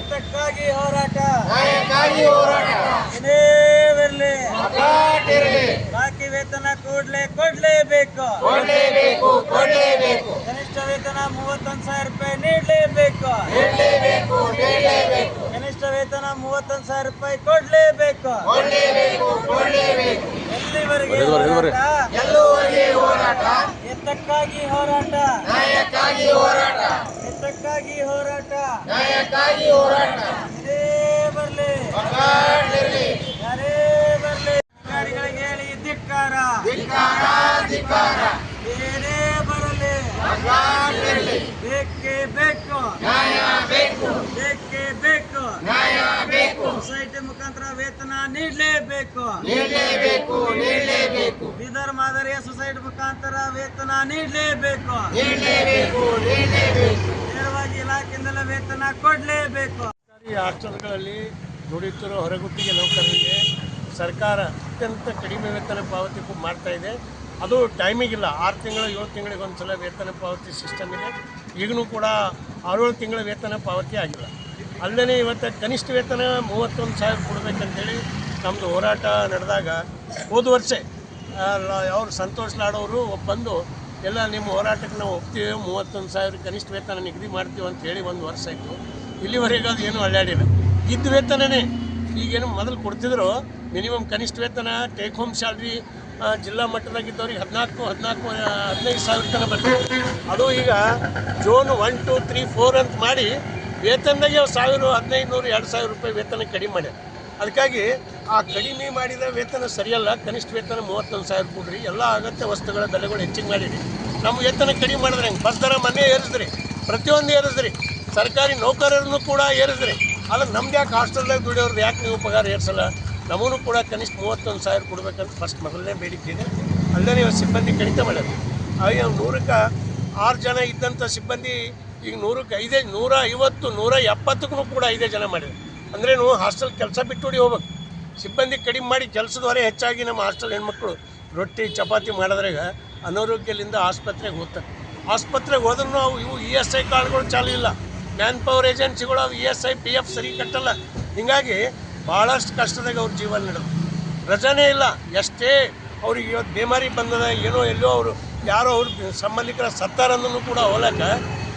ಹಿತಕ್ಕಾಗಿ ಹೋರಾಟ. ನ್ಯಾಯಕ್ಕಾಗಿ ಹೋರಾಟ. ಏನೇ ಬರಲಿ ಬಾಕಿ ವೇತನ ಕೂಡಲೇ ಕೊಡ್ಲೇಬೇಕು. ಕೊಡಲೇಬೇಕು ಕೊಡಲೇಬೇಕು. ಕನಿಷ್ಠ ವೇತನ ಮೂವತ್ತೊಂದು ಸಾವಿರ ರೂಪಾಯಿ ನೀಡಲೇಬೇಕು. ನೀಡಲೇಬೇಕು ನೀಡಲೇಬೇಕು. ಕನಿಷ್ಠ ವೇತನ ಮೂವತ್ತೊಂದು ಸಾವಿರ ರೂಪಾಯಿ ಕೊಡ್ಲೇಬೇಕು. ಎಲ್ಲಿವರೆಗೆ ಹೋರಾಟ? ಎತ್ತಕ್ಕಾಗಿ ಹೋರಾಟ? ಎತ್ತಕ್ಕಾಗಿ ಹೋರಾಟ? ನ್ಯಾಯಕ್ಕಾಗಿ ಹೋರಾಟ. ಇದೇ ಬರಲಿ ಅಗಾಟಿರಲಿ ಯಾರೇ ಬರಲಿ ಅಧಿಕಾರಿಗಳಿಗೆ ಹೇಳಿ ಧಿಕ್ಕಾರ ಧಿಕ್ಕಾರ ಧಿಕ್ಕಾರ ಏನೇ ಬರಲಿ ಅಗಾಟಿರಲಿ ಬೇಕೇ ಬೇಕು ನ್ಯಾಯ ಬೇಕು ಬೇಕೇ ಬೇಕು ನ್ಯಾಯ ಬೇಕು ಸೊಸೈಟಿ ಮುಖಾಂತರ ವೇತನ ನೀಡಲೇಬೇಕು. ನೀಡಲೇಬೇಕು ನೀಡಲೇಬೇಕು. ಬೀದರ್ ಮಾದರಿಯ ಸೊಸೈಟಿ ಮುಖಾಂತರ ವೇತನ ನೀಡಲೇಬೇಕು. ನೀಡಲೇಬೇಕು ನೀಡಲೇಬೇಕು. ನೇರವಾಗಿ ಇಲಾಖೆಯಿಂದಲೇ ವೇತನ ಕೊಡಲೇಬೇಕು. ಸರ್ಕಾರಿ ಹಾಸ್ಟೆಲ್ಗಳಲ್ಲಿ ದುಡಿತಿರೋ ಹೊರಗುತ್ತಿಗೆ ನೌಕರರಿಗೆ ಸರ್ಕಾರ ಅತ್ಯಂತ ಕಡಿಮೆ ವೇತನ ಪಾವತಿ ಮಾಡ್ತಾ ಇದೆ. ಅದು ಟೈಮಿಗಿಲ್ಲ ಆರು ತಿಂಗಳು ಏಳು ತಿಂಗಳಿಗೆ ಒಂದ್ಸಲ ವೇತನ ಪಾವತಿ ಸಿಸ್ಟಮ್ ಇದೆ. ಈಗಲೂ ಕೂಡ ಆರೇಳು ತಿಂಗಳ ವೇತನ ಪಾವತಿ ಆಗಿಲ್ಲ. ಅಲ್ಲದೆ ಇವತ್ತು ಕನಿಷ್ಠ ವೇತನ ಮೂವತ್ತೊಂದು ಸಾವಿರ ಕೊಡಬೇಕಂತೇಳಿ ನಮ್ಮದು ಹೋರಾಟ ನಡೆದಾಗ ಹೋದ ವರ್ಷ ಅವರು ಸಂತೋಷ್ ಲಾಡೋರು ಬಂದು, ಎಲ್ಲ ನಿಮ್ಮ ಹೋರಾಟಕ್ಕೆ ನಾವು ಒಪ್ತೀವಿ, ಮೂವತ್ತೊಂದು ಸಾವಿರ ಕನಿಷ್ಠ ವೇತನ ನಿಗದಿ ಮಾಡ್ತೀವಿ ಅಂತ ಹೇಳಿ ಒಂದು ವರ್ಷ ಆಯಿತು. ಇಲ್ಲಿವರೆಗೂ ಅದು ಏನೂ ಅಳ್ಳಾಡಿಲ್ಲ ಇದ್ದ ವೇತನನೇ ಈಗೇನು ಮೊದಲು ಕೊಡ್ತಿದ್ರು, ಮಿನಿಮಮ್ ಕನಿಷ್ಠ ವೇತನ ಟೇಕ್ ಹೋಮ್ ಸ್ಯಾಲ್ರಿ ಜಿಲ್ಲಾ ಮಟ್ಟದಾಗಿದ್ದವ್ರಿಗೆ ಹದಿನಾಲ್ಕು ಹದಿನಾಲ್ಕು ಹದಿನೈದು ಸಾವಿರ ತನಕ ಬರ್ತದೆ. ಅದು ಈಗ zone one two three four ಅಂತ ಮಾಡಿ ವೇತನದಾಗೆ ಸಾವಿರ, ಹದಿನೈದು ನೂರು, ಎರಡು ಸಾವಿರ ರೂಪಾಯಿ ವೇತನ ಕಡಿಮೆ ಮಾಡ್ಯಾರ. ಅದಕ್ಕಾಗಿ ಆ ಕಡಿಮೆ ಮಾಡಿದ ವೇತನ ಸರಿಯಲ್ಲ, ಕನಿಷ್ಠ ವೇತನ ಮೂವತ್ತೊಂದು ಸಾವಿರ ಕೊಡ್ರಿ, ಎಲ್ಲ ಅಗತ್ಯ ವಸ್ತುಗಳ ಬೆಲೆಗಳು ಹೆಚ್ಚಿಗೆ ಮಾಡಿರಿ. ನಮ್ಮ ವೇತನ ಕಡಿಮೆ ಮಾಡಿದ್ರೆ ಹೆಂಗೆ? ಬಸ್ ದರ ಮನೆ ಏರಿಸಿದ್ರಿ ಪ್ರತಿಯೊಂದು ಏರಿಸಿದ್ರಿ ಸರ್ಕಾರಿ ನೌಕರರನ್ನು ಕೂಡ ಏರಿಸಿದ್ರಿ ಆದ್ರೆ ನಮ್ದು ಯಾಕೆ ಹಾಸ್ಟೆಲ್ದಾಗ ದುಡಿಯೋರ್ದು? ಯಾಕೆ ನೀವು ಪಗಾರ ಏರಿಸಲ್ಲ? ನಮಗೂ ಕೂಡ ಕನಿಷ್ಠ ಮೂವತ್ತೊಂದು ಸಾವಿರ ಕೊಡ್ಬೇಕಂತ ಫಸ್ಟ್ ಮೊದಲನೇ ಬೇಡಿಕೆ ಇದೆ. ಅಲ್ಲದೆ ಸಿಬ್ಬಂದಿ ಕಡಿತ ಮಾಡೋದು ಆಗ ನೂರಕ್ಕೆ ಆರು ಜನ ಇದ್ದಂಥ ಸಿಬ್ಬಂದಿ, ಈಗ ನೂರಕ್ಕೆ ಐದೇ, ನೂರ ಐವತ್ತು, ನೂರ ಎಪ್ಪತ್ತಕ್ಕೂ ಕೂಡ ಐದೇ ಜನ ಮಾಡಿದೆ ಅಂದರೆ ನೀವು ಹಾಸ್ಟೆಲ್ ಕೆಲಸ ಬಿಟ್ಟು ಹೋಗ್ಬೇಕು. ಸಿಬ್ಬಂದಿ ಕಡಿಮೆ ಮಾಡಿ ಕೆಲಸದ ಹೊರೆ ಹೆಚ್ಚಾಗಿ ನಮ್ಮ ಹಾಸ್ಟೆಲ್ ಹೆಣ್ಮಕ್ಳು ರೊಟ್ಟಿ, ಚಪಾತಿ ಮಾಡಿದ್ರಾಗ ಅನಾರೋಗ್ಯದಿಂದ ಆಸ್ಪತ್ರೆಗೆ ಹೋಗ್ತಾರೆ. ಆಸ್ಪತ್ರೆಗೆ ಹೋದ್ರೂ ಅವು ಇವು ಇ ಎಸ್ ಐ ಕಾರ್ಡ್ಗಳು ಚಾಲು ಇಲ್ಲ ಮ್ಯಾನ್ ಪವರ್ ಏಜೆನ್ಸಿಗಳು ಅವು E S I, P F ಸರಿ ಕಟ್ಟಲ್ಲ. ಹೀಗಾಗಿ ಭಾಳಷ್ಟು ಕಷ್ಟದಾಗ ಅವ್ರ ಜೀವನ ನಡೆದು. ರಜಾನೇ ಇಲ್ಲ. ಎಷ್ಟೇ ಅವ್ರಿಗೆ ಇವತ್ತು ಬೇಮಾರಿ ಬಂದದ, ಏನೋ ಎಲ್ಲೋ ಅವರು ಯಾರೋ ಅವ್ರ ಸಂಬಂಧಿಕರ ಸತ್ತಾರಂದ್ರೂ ಕೂಡ ಹೋಲಕ್ಕ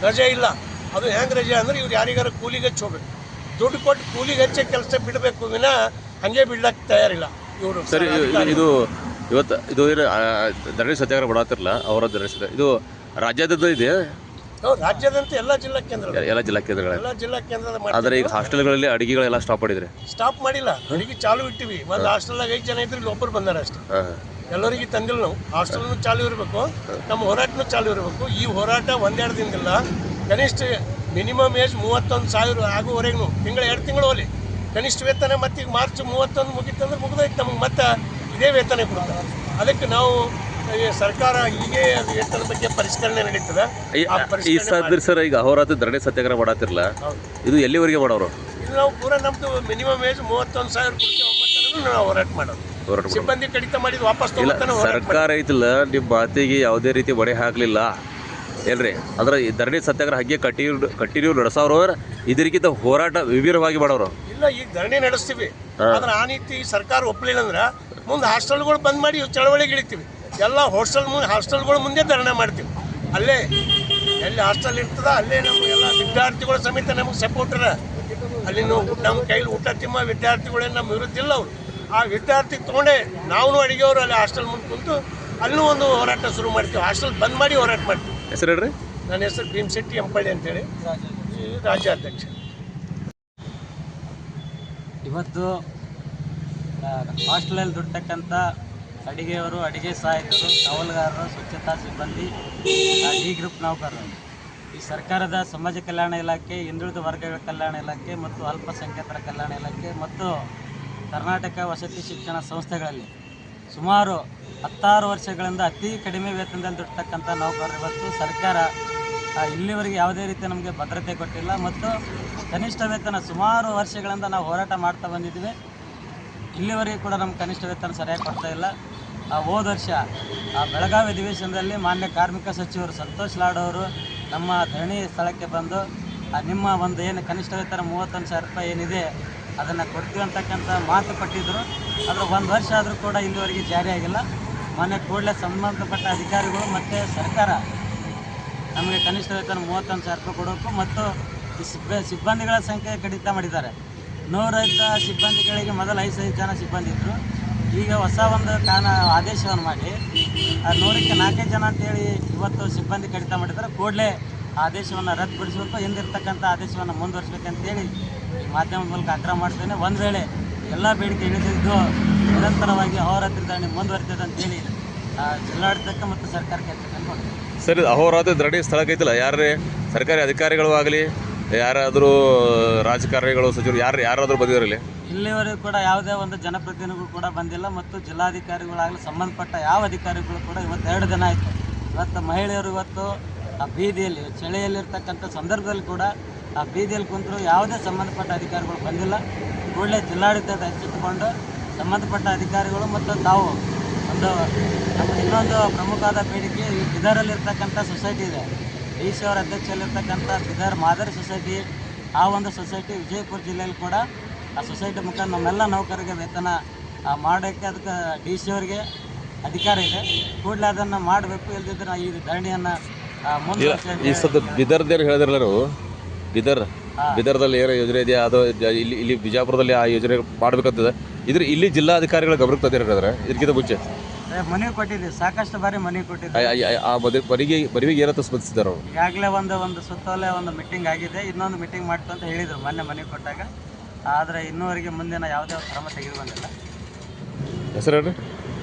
ರಜೆ ಇಲ್ಲ. ಅದು ಹೆಂಗೆ ರಜೆ ಅಂದ್ರೆ ಇವ್ರು ಯಾರಿಗಾರ ಕೂಲಿಗೆ ಹೋಗ್ಬೇಕು. ದುಡ್ಡು ಕೊಟ್ಟು ಕೂಲಿಗೆ ಹಚ್ಚೆ ಕೆಲಸ ಬಿಡಬೇಕು ವಿನ ಹಾಗೆ ಬಿಡ್ಲಕ್ಕೆ ತಯಾರಿಲ್ಲ. ಇವರು ಸರಿ ಇದು- ಇವತ್ತು ಇದು ಏನು ಧರಣಿ ಸತ್ಯಾಗ್ರಹ ಮಾಡತ್ತಿರಲ್ಲ ಅವರ ಧರಣಿ ಸತ್ಯ ಇದು ರಾಜ್ಯಾದ್ಯಂತ ಇದೆ? ರಾಜ್ಯದಂತ ಎಲ್ಲ ಜಿಲ್ಲಾ ಕೇಂದ್ರ ಎಲ್ಲ ಜಿಲ್ಲಾ ಕೇಂದ್ರ ಎಲ್ಲ ಜಿಲ್ಲಾ ಕೇಂದ್ರದ ಆದರೆ ಈಗ ಹಾಸ್ಟೆಲ್ಗಳಲ್ಲಿ ಅಡಿಗೆಗಳೆಲ್ಲ ಸ್ಟಾಪ್ ಮಾಡಿದ್ರೆ? ಸ್ಟಾಪ್ ಮಾಡಿಲ್ಲ. ಅಡಿಗೆ ಚಾಲು ಇಟ್ಟಿವಿ. ಒಂದು ಹಾಸ್ಟೆಲ್ದಾಗ ಐದು ಜನ ಇದ್ರೆ ಇಲ್ಲಿ ಒಬ್ಬರು ಬಂದಾರೆ ಅಷ್ಟೇ. ಎಲ್ಲರಿಗೆ ತಂದಿಲ್ಲ ನಾವು. ಹಾಸ್ಟೆಲ್ನು ಚಾಲು ಇರಬೇಕು. ನಮ್ಮ ಹೋರಾಟನೂ ಚಾಲು ಇರಬೇಕು. ಈ ಹೋರಾಟ ಒಂದೆರಡು ದಿನದಿಲ್ಲ ಕನಿಷ್ಠ ಮಿನಿಮಮ್ ಏಜ್ ಮೂವತ್ತೊಂದು ಸಾವಿರ ಆಗುವವರೆಗೂ ತಿಂಗಳ ಎರಡು ತಿಂಗಳು ಹೋಲಿ ಕನಿಷ್ಠ ವೇತನ ಮತ್ತೆ ಈಗ ಮಾರ್ಚ್ ಮೂವತ್ತೊಂದು ಮುಗಿತಂದ್ರೆ ಮುಗಿದೈತೆ ನಮಗೆ ಮತ್ತೆ ಇದೇ ವೇತನ ಕೊಡ್ತಾರೆ ಅದಕ್ಕೆ ನಾವು ಸರ್ಕಾರ ಹೀಗೆ ಅದು ವೇತನ ಬಗ್ಗೆ ಪರಿಷ್ಕರಣೆ ನಡೀತದೆ. ಈ- ಸದ್ರಿ ಸರ್ ಈಗ ಅಹೋರಾತ್ರಿ ಧರಣಿ ಸತ್ಯಾಗ್ರಹ ಮಾಡತ್ತಿರಲ್ಲ ಇದು ಎಲ್ಲಿವರೆಗೆ ಮಾಡೋರು? ಇದು ನಾವು ಪೂರ ನಮ್ದು ಮಿನಿಮಮ್ ಏಜ್ ಮೂವತ್ತೊಂದು ಸಾವಿರ ಕೊಡ್ತೀವಿ ನಾವು ಹೋರಾಟ ಮಾಡೋದು. ಸಿಬ್ಬಂದಿ ಕಡಿತ ಮಾಡಿದ್ದು ವಾಪಸ್ ಸರ್ಕಾರ ಐತಿಲ್ಲ ನಿಮ್ಮ ಮಾತಿಗೆ ಯಾವುದೇ ರೀತಿ ಬಡೆ ಹಾಕಲಿಲ್ಲ. ಅದ್ರ ಈ ಧರಣಿ ಸತ್ಯಾಗ್ರಹ ಹಾಗೆ ಕಟ್ಟಿರು ಕಟ್ಟಿರು ನಡೆಸೋರು ಇದರಿಗಿಂತ ಹೋರಾಟ ವಿಭಿನ್ನವಾಗಿ ಮಾಡೋರು. ಇಲ್ಲ ಈಗ ಧರಣಿ ನಡೆಸ್ತೀವಿ. ಆದ್ರೆ ಆ ನೀತಿ ಸರ್ಕಾರ ಒಪ್ಪಲಿಲ್ಲ ಅಂದ್ರೆ ಮುಂದೆ ಹಾಸ್ಟೆಲ್ಗಳು ಬಂದ್ ಮಾಡಿ ಚಳವಳಿಗೆ ಇಳಿತೀವಿ. ಎಲ್ಲ ಹಾಸ್ಟೆಲ್ ಮುಂದೆ ಹಾಸ್ಟೆಲ್ಗಳ ಮುಂದೆ ಧರಣಿ ಮಾಡ್ತೀವಿ. ಅಲ್ಲೇ ಎಲ್ಲಿ ಹಾಸ್ಟೆಲ್ ಇರ್ತದ ಅಲ್ಲೇ ನಮ್ಮ ಎಲ್ಲ ವಿದ್ಯಾರ್ಥಿಗಳ ಸಮೇತ ನಮಗೆ ಸಪೋರ್ಟರ ಅಲ್ಲಿ ನಮ್ಮ ಕೈಲಿ ಊಟ ತಿಮ್ಮ ವಿದ್ಯಾರ್ಥಿಗಳೇನು ನಮ್ಮ ವಿರುದ್ಧ ಇಲ್ಲ ಅವರು. ಆ ವಿದ್ಯಾರ್ಥಿ ತೊಗೊಂಡೆ ನಾವು ಅಡಿಗೆಯವರು ಅಲ್ಲಿ ಹಾಸ್ಟೆಲ್ ಮುಂದೆ ಕುಂತು ಅಲ್ಲೂ ಒಂದು ಹೋರಾಟ ಶುರು ಮಾಡ್ತೀವಿ. ಹಾಸ್ಟೆಲ್ ಬಂದ್ ಮಾಡಿ ಹೋರಾಟ ಮಾಡ್ತೀವಿ. ಹೆಸರು ಹೇಳ್ರಿ? ನನ್ನ ಹೆಸರು ಭೀಮಶೆಟ್ಟಿ ಎಂಪಳ್ಳಿ ಅಂತೇಳಿ. ರಾಜ್ಯಾಧ್ಯಕ್ಷ. ಇವತ್ತು ಹಾಸ್ಟೆಲಲ್ಲಿ ದುಡ್ತಕ್ಕಂಥ ಅಡಿಗೆಯವರು ಅಡಿಗೆ ಸಹಾಯಕರು ಕಾವಲುಗಾರರು ಸ್ವಚ್ಛತಾ ಸಿಬ್ಬಂದಿ ಡಿ ಗ್ರೂಪ್ ನೌಕರರು. ಈ ಸರ್ಕಾರದ ಸಮಾಜ ಕಲ್ಯಾಣ ಇಲಾಖೆ ಹಿಂದುಳಿದ ವರ್ಗಗಳ ಕಲ್ಯಾಣ ಇಲಾಖೆ ಮತ್ತು ಅಲ್ಪಸಂಖ್ಯಾತರ ಕಲ್ಯಾಣ ಇಲಾಖೆ ಮತ್ತು ಕರ್ನಾಟಕ ವಸತಿ ಶಿಕ್ಷಣ ಸಂಸ್ಥೆಗಳಲ್ಲಿ ಸುಮಾರು ಹತ್ತಾರು ವರ್ಷಗಳಿಂದ ಅತಿ ಕಡಿಮೆ ವೇತನದಲ್ಲಿ ದುಡ್ತಕ್ಕಂಥ ನೌಕರರು ಇವತ್ತು ಸರ್ಕಾರ ಇಲ್ಲಿವರೆಗೆ ಯಾವುದೇ ರೀತಿ ನಮಗೆ ಭದ್ರತೆ ಕೊಟ್ಟಿಲ್ಲ ಮತ್ತು ಕನಿಷ್ಠ ವೇತನ ಸುಮಾರು ವರ್ಷಗಳಿಂದ ನಾವು ಹೋರಾಟ ಮಾಡ್ತಾ ಬಂದಿದ್ದೀವಿ. ಇಲ್ಲಿವರೆಗೆ ಕೂಡ ನಮ್ಮ ಕನಿಷ್ಠ ವೇತನ ಸರಿಯಾಗಿ ಕೊಡ್ತಾ ಇಲ್ಲ. ಆ, ಹೋದ ವರ್ಷ, ಆ, ಬೆಳಗಾವಿ ಅಧಿವೇಶನದಲ್ಲಿ ಮಾನ್ಯ ಕಾರ್ಮಿಕ ಸಚಿವರು ಸಂತೋಷ್ ಲಾಡ್ ಅವರು ನಮ್ಮ ಧರಣಿ ಸ್ಥಳಕ್ಕೆ ಬಂದು ನಿಮ್ಮ ಒಂದು ಏನು ಕನಿಷ್ಠ ವೇತನ ಮೂವತ್ತೊಂದು ಸಾವಿರ ರೂಪಾಯಿ ಏನಿದೆ ಅದನ್ನು ಕೊಡ್ತೀವಿ ಅಂತಕ್ಕಂಥ ಮಾತು ಕೊಟ್ಟಿದ್ದರು ಆದರೆ ಒಂದು ವರ್ಷ ಆದರೂ ಕೂಡ ಇಲ್ಲಿವರೆಗೆ ಜಾರಿ ಆಗಿಲ್ಲ. ಮೊನ್ನೆ ಕೂಡಲೇ ಸಂಬಂಧಪಟ್ಟ ಅಧಿಕಾರಿಗಳು ಮತ್ತು ಸರ್ಕಾರ ನಮಗೆ ಕನಿಷ್ಠ ವೇತನ ಮೂವತ್ತೊಂದು ಸಾವಿರ ರೂಪಾಯಿ ಕೊಡಬೇಕು ಮತ್ತು ಸಿಬ್ಬಂದಿಗಳ ಸಂಖ್ಯೆ ಕಡಿತ ಮಾಡಿದ್ದಾರೆ. ನೂರೈತ ಸಿಬ್ಬಂದಿಗಳಿಗೆ ಮೊದಲು ಐದು ಐದು ಜನ ಸಿಬ್ಬಂದಿ ಇದ್ದರು ಈಗ ಹೊಸ ಒಂದು ಕಾನ ಆದೇಶವನ್ನು ಮಾಡಿ. ನೂರಕ್ಕೆ ನಾಲ್ಕೈದು ಜನ ಅಂತೇಳಿ ಇವತ್ತು ಸಿಬ್ಬಂದಿ ಕಡಿತ ಮಾಡಿದ್ದಾರೆ. ಕೂಡಲೇ ಆದೇಶವನ್ನು ರದ್ದುಪಡಿಸಬೇಕು ಹಿಂದಿರ್ತಕ್ಕಂಥ ಆದೇಶವನ್ನು ಮುಂದುವರಿಸಬೇಕಂತೇಳಿ ಈ ಮಾಧ್ಯಮದ ಮೂಲಕ ಆಗ್ರಹ ಮಾಡ್ತೇನೆ. ಒಂದು ವೇಳೆ ಎಲ್ಲ ಬೇಡಿಕೆ ಇಳಿದಿದ್ದು ನಿರಂತರವಾಗಿ ಅಹೋರಾತ್ರಿ ಧರಣಿ ಮುಂದುವರಿತದೆ ಅಂತೇಳಿ ಆ, ಜಿಲ್ಲಾಡಳಿತಕ್ಕೆ ಮತ್ತು ಸರ್ಕಾರಕ್ಕೆ ಸರಿ ಕೊಡ್ತೇನೆ. ಸರ್ ಇದು ಅಹೋರಾತ್ರಿ ಧರಣಿ ಸ್ಥಳಕ್ಕೆ ಐತಲ್ಲ? ಯಾರೇ ಸರ್ಕಾರಿ ಅಧಿಕಾರಿಗಳು ಆಗಲಿ ಯಾರಾದರೂ ರಾಜಕಾರಣಿಗಳು ಸಚಿವರು ಯಾರು ಯಾರಾದರೂ ಬಂದಿರಲಿ ಇಲ್ಲಿವರೆಗೂ ಕೂಡ ಯಾವುದೇ ಒಂದು ಜನಪ್ರತಿನಿಧಿಗಳು ಕೂಡ ಬಂದಿಲ್ಲ ಮತ್ತು ಜಿಲ್ಲಾಧಿಕಾರಿಗಳಾಗಲಿ ಸಂಬಂಧಪಟ್ಟ ಯಾವ ಅಧಿಕಾರಿಗಳು ಕೂಡ ಇವತ್ತು ಎರಡು ದಿನ ಆಯಿತು. ಇವತ್ತು ಮಹಿಳೆಯರು ಇವತ್ತು ಆ ಬೀದಿಯಲ್ಲಿ, ಚಳಿಯಲ್ಲಿರ್ತಕ್ಕಂಥ ಸಂದರ್ಭದಲ್ಲಿ ಕೂಡ ಆ ಬೀದಿಯಲ್ಲಿ ಕುಂತರು ಯಾವುದೇ ಸಂಬಂಧಪಟ್ಟ ಅಧಿಕಾರಿಗಳು ಬಂದಿಲ್ಲ. ಕೂಡಲೇ ಜಿಲ್ಲಾಡಳಿತದ ಎಚ್ಚೆತ್ತುಕೊಂಡು ಸಂಬಂಧಪಟ್ಟ ಅಧಿಕಾರಿಗಳು ಮತ್ತು ತಾವು ಒಂದು ನಮ್ಮ ಇನ್ನೊಂದು ಪ್ರಮುಖವಾದ ಬೇಡಿಕೆ ಈ ಬಿದರಲ್ಲಿರ್ತಕ್ಕಂಥ ಸೊಸೈಟಿ ಇದೆ. ಡಿ ಸಿ ಅವರ ಅಧ್ಯಕ್ಷಲ್ಲಿರ್ತಕ್ಕಂಥ ಬಿದರ್ ಮಾದರಿ ಸೊಸೈಟಿ, ಆ ಒಂದು ಸೊಸೈಟಿ ವಿಜಯಪುರ ಜಿಲ್ಲೆಯಲ್ಲಿ ಕೂಡ ಆ ಸೊಸೈಟಿ ಮುಖಾಂತರ ನಮ್ಮೆಲ್ಲ ನೌಕರರಿಗೆ ವೇತನ ಮಾಡೋಕ್ಕೆ ಅದಕ್ಕೆ ಡಿ ಸಿ ಅವರಿಗೆ ಅಧಿಕಾರ ಇದೆ. ಕೂಡಲೇ ಅದನ್ನು ಮಾಡಬೇಕು ಇಲ್ಲದಿದ್ದರೆ ಈ ಧರಣಿಯನ್ನು ಈ ಸದ್ಯ ಬಿದರ್ದೇನು ಹೇಳಿದ್ರಲ್ಲರು ಬಿದರ್ ಬಿದರ್ದಲ್ಲಿ ಏನೋ ಯೋಜನೆ ಇದೆಯಾ? ಅದು ಇಲ್ಲಿ ಇಲ್ಲಿ ಬಿಜಾಪುರದಲ್ಲಿ ಆ ಯೋಜನೆ ಮಾಡ್ಬೇಕಂತದೆ. ಇದ್ರ ಇಲ್ಲಿ ಜಿಲ್ಲಾಧಿಕಾರಿಗಳ ಗಮನಕ್ಕೆ ತಂದಿರ ಹೇಳಿದ್ರೆ ಇದಕ್ಕಿಂತ ಮುಂಚೆ. ಮನೆ ಕೊಟ್ಟಿದ್ದೆ ಸಾಕಷ್ಟು ಬಾರಿ ಮನೆ ಕೊಟ್ಟಿದ್ದೀವಿ ಆ- ಮರಿವಿಗೆ ಏನಂತ ಸ್ಪಂದಿಸಿದ್ದಾರೆ ಅವರು? ಈಗಾಗಲೇ ಒಂದು ಒಂದು ಸುತ್ತಲೇ ಒಂದು ಮೀಟಿಂಗ್ ಆಗಿದೆ ಇನ್ನೊಂದು ಮೀಟಿಂಗ್ ಮಾಡ್ತು ಅಂತ ಹೇಳಿದರು ಮೊನ್ನೆ ಮನೆ ಕೊಟ್ಟಾಗ. ಆದರೆ ಇನ್ನೂವರೆಗೆ ಮುಂದಿನ ಯಾವುದೇ ಕ್ರಮ ತೆಗೆದು ಬಂದಿಲ್ಲ ಹೆಸರು ಹೇಳ್ರಿ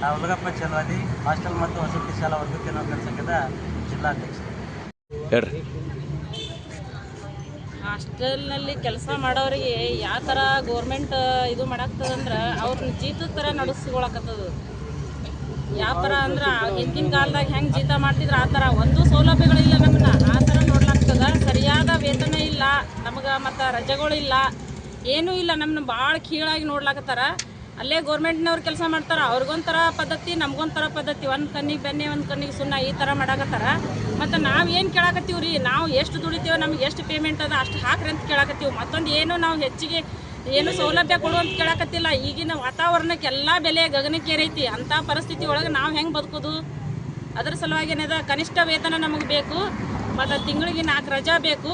ನಾವು ಹುಡುಗಪ್ಪ ಚಲವಾದಿ ಹಾಸ್ಟೆಲ್ ಮತ್ತು ವಸತಿ ಶಾಲಾ ವರ್ಗಕ್ಕೆ ನಾವು ಸಂಘದ ಜಿಲ್ಲಾಧ್ಯಕ್ಷ. ಹೇಳ್ರಿ ಹಾಸ್ಟೆಲ್ನಲ್ಲಿ ಕೆಲಸ ಮಾಡೋರಿಗೆ ಯಾವ ಥರ ಗೋರ್ಮೆಂಟ್ ಇದು ಮಾಡಾಕ್ತದಂದ್ರೆ ಅವ್ರನ್ನ ಜೀತದ ಥರ ನಡೆಸ್ಕೊಳಕತ್ತದ. ಯಾವ ಥರ ಅಂದ್ರೆ ಹಿಂದಿನ ಕಾಲದಾಗ ಹೆಂಗೆ ಜೀತ ಮಾಡ್ತಿದ್ರು ಆ ಥರ. ಒಂದು ಸೌಲಭ್ಯಗಳಿಲ್ಲ ನಮ್ಮನ್ನ ಆ ಥರ ನೋಡ್ಲಾಗ್ತದ. ಸರಿಯಾದ ವೇತನ ಇಲ್ಲ. ನಮಗೆ ಮತ್ತು ರಜೆಗಳಿಲ್ಲ ಏನೂ ಇಲ್ಲ. ನಮ್ಮನ್ನ ಭಾಳ ಕೀಳಾಗಿ ನೋಡ್ಲಾಕತ್ತಾರ. ಅಲ್ಲೇ ಗೌರ್ಮೆಂಟ್ನವ್ರು ಕೆಲಸ ಮಾಡ್ತಾರ, ಅವ್ರಿಗೊಂಥರ ಪದ್ಧತಿ, ನಮ್ಗೊಂಥರ ಪದ್ಧತಿ. ಒಂದು ಕಣ್ಣಿಗೆ ಬೆನ್ನೆ, ಒಂದು ಕಣ್ಣಿಗೆ ಸುಣ್ಣ, ಈ ಥರ ಮಾಡಾಕತ್ತಾರ. ಮತ್ತು ನಾವು ಏನು ಕೇಳಾಕತ್ತೀವಿ ರೀ ನಾವು ಎಷ್ಟು ದುಡಿತೀವೋ, ನಮ್ಗೆ ಎಷ್ಟು ಪೇಮೆಂಟ್ ಅದ, ಅಷ್ಟು ಹಾಕ್ರಿ ಅಂತ ಕೇಳಾಕತ್ತೀವಿ. ಮತ್ತೊಂದು ಏನು ನಾವು ಹೆಚ್ಚಿಗೆ ಏನು ಸೌಲಭ್ಯ ಕೊಡು ಅಂತ ಕೇಳಾಕತ್ತಿಲ್ಲ. ಈಗಿನ ವಾತಾವರಣಕ್ಕೆ ಎಲ್ಲ ಬೆಲೆ ಗಗನಕ್ಕೇರೈತಿ. ಅಂಥ ಪರಿಸ್ಥಿತಿ ಒಳಗೆ ನಾವು ಹೆಂಗೆ ಬದುಕೋದು? ಅದ್ರ ಸಲುವಾಗಿ ಏನಿದೆ, ಕನಿಷ್ಠ ವೇತನ ನಮಗೆ ಬೇಕು, ಮತ್ತು ತಿಂಗಳಿಗೆ ನಾಲ್ಕು ರಜಾ ಬೇಕು.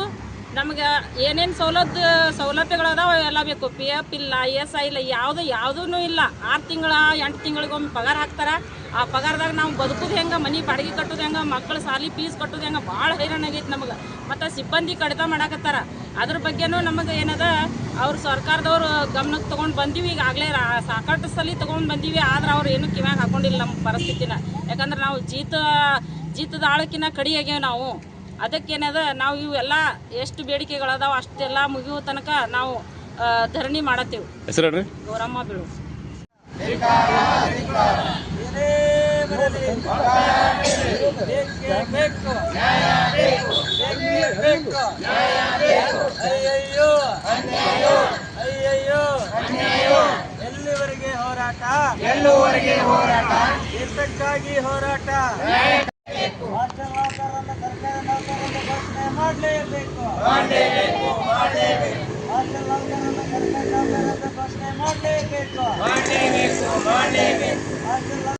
ನಮಗೆ ಏನೇನು ಸೌಲಭ್ಯ ಅದಾವ ಎಲ್ಲ ಬೇಕು. ಪಿ ಎಫ್ ಇಲ್ಲ ಇ ಎಸ್ ಐ ಇಲ್ಲ, ಯಾವುದು ಯಾವುದೂ ಇಲ್ಲ. ಆರು ತಿಂಗಳ, ಎಂಟು ತಿಂಗಳಿಗೊಮ್ಮೆ ಪಗಾರ ಹಾಕ್ತಾರ. ಆ ಪಗಾರದಾಗ ನಾವು ಬದುಕುದು ಹೆಂಗೆ, ಮನೆ ಬಾಡಿಗೆ ಕಟ್ಟೋದು ಹೆಂಗೆ ಮಕ್ಕಳ ಸಾಲಿ ಫೀಸ್ ಕಟ್ಟೋದು ಹೆಂಗೆ ಭಾಳ ಹೈರಾಣ ಆಗೈತೆ ನಮಗೆ. ಮತ್ತು ಸಿಬ್ಬಂದಿ ಕಡಿತ ಮಾಡಾಕತ್ತಾರ. ಅದ್ರ ಬಗ್ಗೆನೂ ನಮಗೆ ಏನದ, ಅವ್ರು ಸರ್ಕಾರದವ್ರು ಗಮನಕ್ಕೆ ತೊಗೊಂಡು ಬಂದೀವಿ. ಈಗಾಗಲೇ ಸಾಕಷ್ಟು ಸಲ ತೊಗೊಂಡು ಬಂದೀವಿ. ಆದ್ರೆ ಅವ್ರು ಏನೂ ಕಿವ್ಯಾಗ ಹಾಕೊಂಡಿಲ್ಲ ನಮ್ಮ ಪರಿಸ್ಥಿತಿನ. ಯಾಕಂದ್ರೆ ನಾವು ಜೀತ, ಜೀತದ ಆಳಕ್ಕಿನ ಕಡಿ ಆಗ್ಯಾವ ನಾವು. ಅದಕ್ಕೇನದ ನಾವು ಇವೆಲ್ಲ ಎಷ್ಟು ಬೇಡಿಕೆಗಳದಾವ ಅಷ್ಟೆಲ್ಲ ಮುಗಿಯುವ ತನಕ ನಾವು ಧರಣಿ ಮಾಡತ್ತೇವೆ. ಹೆಸರು ಗೌರಮ್ಮ ಬೀಳು. ಅಯ್ಯಯ್ಯೋ ಅಯ್ಯಯ್ಯೋ ಎಲ್ಲಿವರೆಗೆ ಹೋರಾಟ? ಎಲ್ಲುವರೆಗೆ ಹೋರಾಟ? ಇದಕ್ಕಾಗಿ ಹೋರಾಟ? ನೌಕರರನ್ನ ಸರ್ಕಾರಿ ನೌಕರರನ್ನು ಘೋಷಣೆ ಮಾಡಲೇಬೇಕು. ಮಾಡಲೇಬೇಕು ಮಾಡಲೇಬೇಕು. ರಾಜ್ಯ ನೌಕರರನ್ನ ಸರ್ಕಾರಿ ಘೋಷಣೆ ಮಾಡಲೇಬೇಕು. ಮಾಡಲೇಬೇಕು ಮಾಡಲೇಬೇಕು.